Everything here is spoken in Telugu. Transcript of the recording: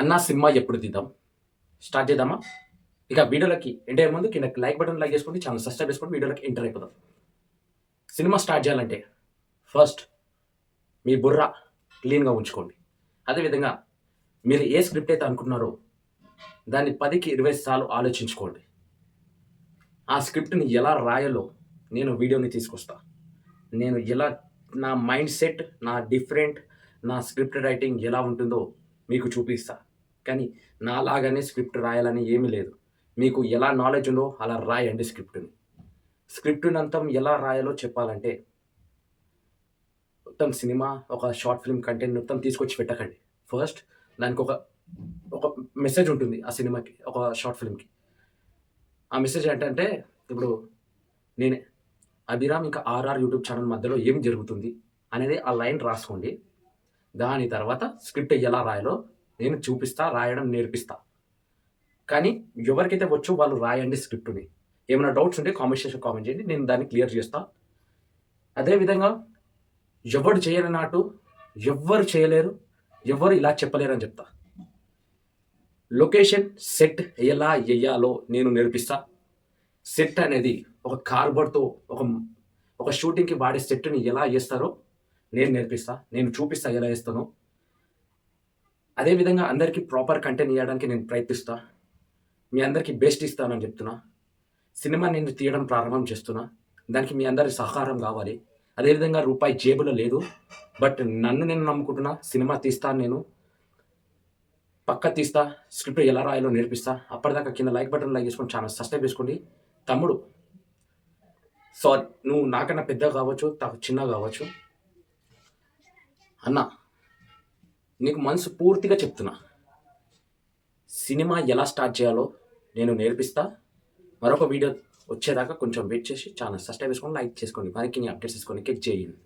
అన్న సినిమా ఎప్పుడు తీద్దాం స్టార్ట్ చేద్దామా? ఇక వీడియోలకి ఎంటర్ ముందు కింద లైక్ బటన్ లైక్ చేసుకోండి ఛానల్ సబ్స్క్రైబ్ చేసుకోండి వీడియోలకి ఎంటర్ అయిపోదాం. సినిమా స్టార్ట్ చేయాలంటే ఫస్ట్ మీ బుర్ర క్లీన్గా ఉంచుకోండి. అదేవిధంగా మీరు ఏ స్క్రిప్ట్ అయితే అనుకున్నారో దాన్ని పదికి ఇరవై సార్లు ఆలోచించుకోండి. ఆ స్క్రిప్ట్ని ఎలా రాయాలో నేను వీడియోని తీసుకొస్తా. నేను ఎలా నా మైండ్ సెట్ నా డిఫరెంట్ నా స్క్రిప్ట్ రైటింగ్ ఎలా ఉంటుందో మీకు చూపిస్తా. కానీ నాలాగానే స్క్రిప్ట్ రాయాలని ఏమీ లేదు. మీకు ఎలా నాలెడ్జ్ ఉందో అలా రాయండి స్క్రిప్ట్ని. స్క్రిప్ట్ని అంతం ఎలా రాయాలో చెప్పాలంటే మొత్తం సినిమా ఒక షార్ట్ ఫిల్మ్ కంటెంట్ మొత్తం తీసుకొచ్చి పెట్టకండి. ఫస్ట్ దానికి ఒక ఒక మెసేజ్ ఉంటుంది ఆ సినిమాకి ఒక షార్ట్ ఫిల్మ్కి ఆ మెసేజ్ ఏంటంటే ఇప్పుడు నేనే అభిరామ్ ఇంకా ఆర్ఆర్ యూట్యూబ్ ఛానల్ మధ్యలో ఏం జరుగుతుంది అనేది ఆ లైన్ రాసుకోండి. దాని తర్వాత స్క్రిప్ట్ ఎలా రాయాలో నేను చూపిస్తా రాయడం నేర్పిస్తా. కానీ ఎవరికైతే వచ్చో వాళ్ళు రాయండి స్క్రిప్ట్ని. ఏమైనా డౌట్స్ ఉంటే కామెంట్ సెక్షన్ కామెంట్ చేయండి నేను దాన్ని క్లియర్ చేస్తా. అదేవిధంగా ఎవరు నాటు ఎవ్వరు చేయలేరు ఎవ్వరు ఇలా చెప్పలేరు అని చెప్తా. లొకేషన్ సెట్ ఎలా వేయాలో నేను నేర్పిస్తా. సెట్ అనేది ఒక కార్బర్తో ఒక ఒక షూటింగ్కి వాడే సెట్ని ఎలా వేస్తారో నేను నేర్పిస్తా. నేను చూపిస్తా ఎలా చేస్తానో. అదేవిధంగా అందరికీ ప్రాపర్ కంటెంట్ ఇవ్వడానికి నేను ప్రయత్నిస్తా. మీ అందరికీ బెస్ట్ ఇస్తానని చెప్తున్నా. సినిమా నేను తీయడం ప్రారంభం చేస్తున్నా. దానికి మీ అందరి సహకారం కావాలి. అదేవిధంగా రూపాయి జేబులో లేదు. బట్ నన్ను నేను నమ్ముకుంటున్నా సినిమా తీస్తాను నేను. పక్క తీస్తా స్క్రిప్ట్ ఎలా రాయాలో నేర్పిస్తా. అప్పటిదాకా కింద లైక్ బటన్ లైక్ చేసుకొని ఛానల్ సబ్స్క్రైబ్ చేసుకోండి. తమ్ముడు సారీ నువ్వు నాకన్నా పెద్ద కావచ్చు తా- చిన్న కావచ్చు. అన్నా నీకు మనసు పూర్తిగా చెప్తున్నా. సినిమా ఎలా స్టార్ట్ చేయాలో నేను నేర్పిస్తా. మరొక వీడియో వచ్చేదాకా కొంచెం వెయిట్ చేసి ఛానల్ సబ్స్క్రైబ్ చేసుకోండి లైక్ చేసుకోండి మరిన్ని అప్డేట్స్ చేసుకొని క్లిక్ చేయండి